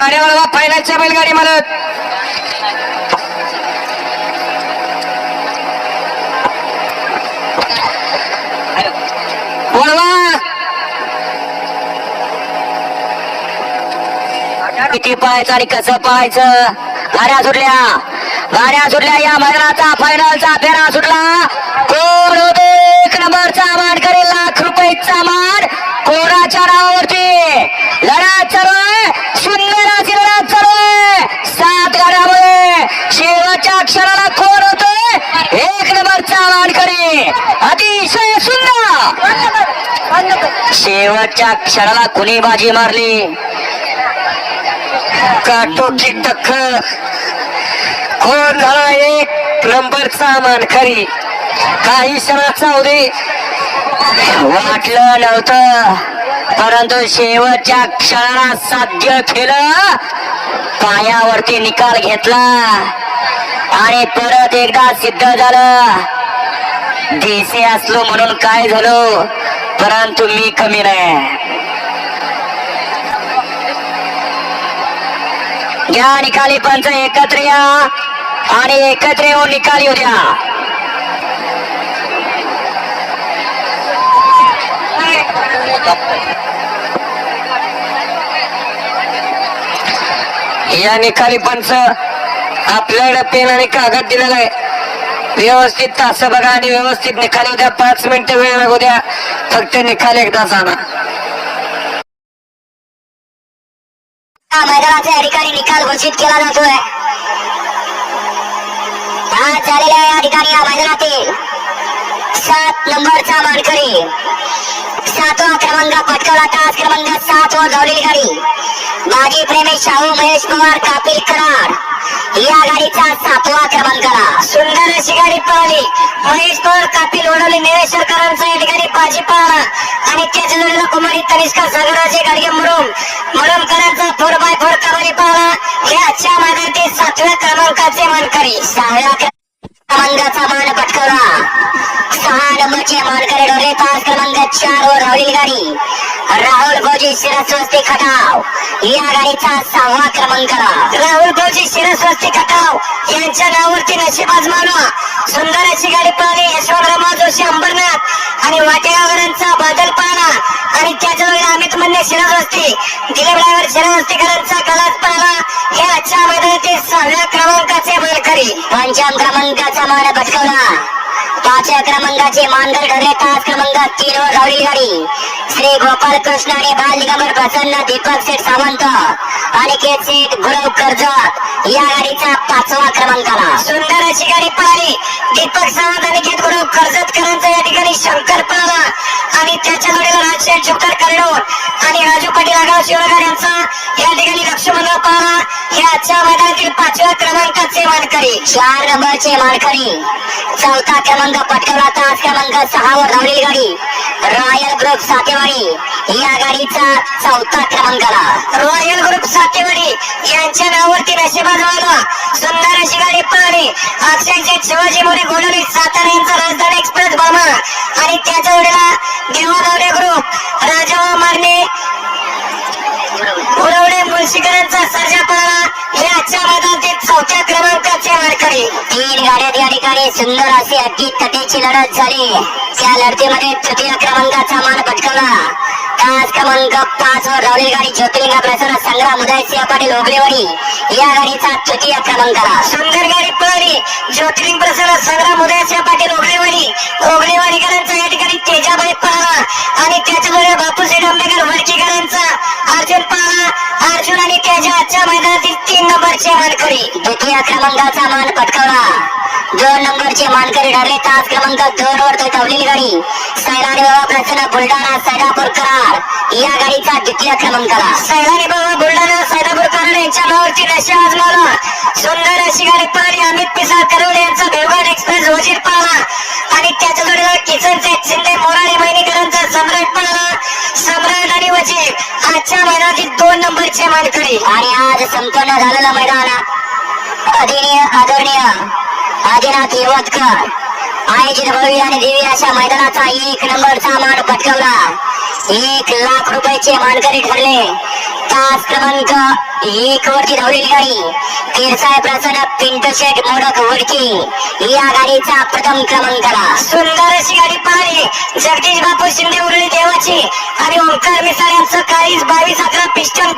गाडी वळवा फायनलच्या बैलगाडी मालक वळवा किती पाहायचं आणि कसं पाहायचं? गाड्या सुटल्या. गाड्या सुटल्या. या मैदानाचा फायनलचा फेरा सुटला कोण होते एक नंबरचा मान करेल लाख रुपयाचा मान कोणाच्या नावावरती लढा चालू आहे सुंदर अशी लढा चालू आहे सात गाड्यामुळे शेवटच्या क्षणाला कोण होते एक नंबरचा मान करे अतिशय सुंदर शेवटच्या क्षणाला कुणी बाजी मारली. काटोकी टक्क. कोण झाला एक नंबरचा मानखरी काही क्षणाचा उदे वाटलं नव्हतं. परंतु शेवटच्या क्षणाला साध्य केलं. पायावरती निकाल घेतला. आणि परत एकदा सिद्ध झालं. देसे असलो म्हणून काय झालो? परंतु मी कमी नाही. या निकाली पंच एकत्र या आणि एकत्र येऊन निकाल उद्या या निकाली पंच आपल्याकडे पेन आणि कागद दिलेला आहे व्यवस्थित तास बघा आणि व्यवस्थित निकाल उद्या. द्या पाच मिनिटं वेळ लागू द्या. फक्त निकाल एकदा जाणार. या मैदानाचा ठिकाणी निकाल घोषित केला जातोय. आज झालेल्या या ठिकाणी या मैदानातील सात नंबरचा मानकरी सातवा क्रमांक पटकवला तास क्रमांक सात वर धावलेली गाडी. माजी प्रेमी शाहू महेश पवार कापिल कराड. या गाडीचा सातवा क्रमांकाला सुंदर अशी गाडी पळाली महेश पवार कापिल ओढवली निळेश्वरकरांचा या ठिकाणी बाजी पळाला आणि त्याच्या जोडीला कुमारी तनिष्का सागराचे गाडगे मुरुम. मुरुमकरांचा फोर बाय फोर कमाली पळाला हे आजच्या मैदानातील सातव्या क्रमांकाचे मानकरी. सहाव्या क्रमांकाचा मान पटकवला. सहा नंबरचे मानकरी डोरे तास क्रमांक चार वर धावलेली गाडी. राहुल भोजी शिरस्वस्ती खटाव. या गाडीचा सहावा क्रमांकाला राहुल भोजी शिरस्वस्ती खटाव. यांच्या नावावरती नशीब आजमावला सुंदर अशी गाडी पळाली यशवंतराव जोशी अंबरनाथ आणि वाटेगावकरांचा बादल पाहणा आणि त्याच्या वेळी अमित मन्ने शिरस्वस्ती दिलीप ड्रायव्हर शिरस्वस्तीकरांचा कलाच पाहला. हे आजच्या मैदानातील सहाव्या क्रमांकाचे मानकरी. पंचम क्रमांकाचा मान पटकावला. पाचव्या क्रमांकाचे मानगर ठरले तास क्रमांक तीन वर धावलेली गाडी. श्री गोपाल कृष्ण आणि बाल निगमर प्रसन्न दीपक सेठ सावंत अनिकेत सेठ गुरव कर्जत या गाडीचा पाचवा क्रमांकाला सुंदर अशी गाडी पळाली. दीपक सावंत अनिकेत गुरव कर्जतकरांचा या ठिकाणी शंकर पळाला आणि त्याच्या शेठ राजशेठ कल्लोर आणि राजू पाटील आगाव शिवनगर यांचा या ठिकाणी लक्ष्मण पळाला हे आजच्या मैदानातील पाचव्या क्रमांकाचे मानकरी. चार नंबरचे मानकरी. चौथा क्रमांक पटकावला तास क्रमांक सहा वर धावलेली गाडी. Royal group Satewadi. या गाडीचा चौथा क्रमांकाला. Royal group Satewadi. यांच्या नावावरती नशिबा व्हायला सुंदर अशी गाडी पाहणे अक्षरशः शिवाजी मोरे गोडवली सातारा यांचा आणि त्याच्या जोडीला देवानवरे ग्रुप राजा मारणे. उडवणे मुळशीकरांचा सर्जा हे आजच्या मैदानातील चौथ्या क्रमांकाचे तीन गाड्यात या ठिकाणी सुंदर अशी अगदी तटीची लढत झाली. त्या लढतीमध्ये तृतीय क्रमांकाचा मान पटकावला. तास क्रमांक पाच वर धावलेली गाडी ज्योतिर्लिंगा प्रसन्न संग्राम उदयसिंह पाटील ओगलेवाडी या गाडीचा तृतीय क्रमांकाला सुंदर गाडी पळाली. ज्योतिर्लिंग प्रसन्न संग्राम उदयसिंह पाटील ओगलेवाडी अर्जुन पळाला अर्जुन आणि त्याच्या आजच्या मैदानातील तीन नंबरचे मानकरी. द्वितीय क्रमांकाचा मान पटकावला. दोन नंबरचे मानकरी ठरले तास क्रमांक दोन वर धावलेली गाडी. सैलानी बाबा प्रसन्न बुलढाणा सैदापूर करार या गाडीचा द्वितीय क्रमांकाला. सैलानी बाबा बुलढाणा सैदापूर करार यांच्या नावावरती नशा आजमावला सुंदर अशी गाडी पळाली अमित पिसा करवडे यांचा बेवगाड एक्सप्रेस वजीर पळाला आणि त्याच्या जोडीला किचनचे शिंदे मोरारी महिनेकरांचा सम्राट पळाला सम्राट आजच्या मैदानातील दोन नंबरचे मानकरी आणि आज संपन्न झालेलं मैदान. आदरणीय आदरणीय आदिनाथ यवतकर. आयोजित भव्य आणि दिव्य अशा मैदानाचा एक नंबरचा मान पटकावला. एक लाख रुपयाचे मानकरी ठरले. तास क्रमांक एक वरती धावलेली गाडी. किरसाय प्रसन्न पिंटू शेठ मोडक वडकी या गाडीचा प्रथम क्रमांकाला. सुंदर अशी गाडी पाहिली. जगदीश बापू शिंदे उरळी आणि ओंकार मिसाळ यांचं काहीच बावीस अकरा पिस्टन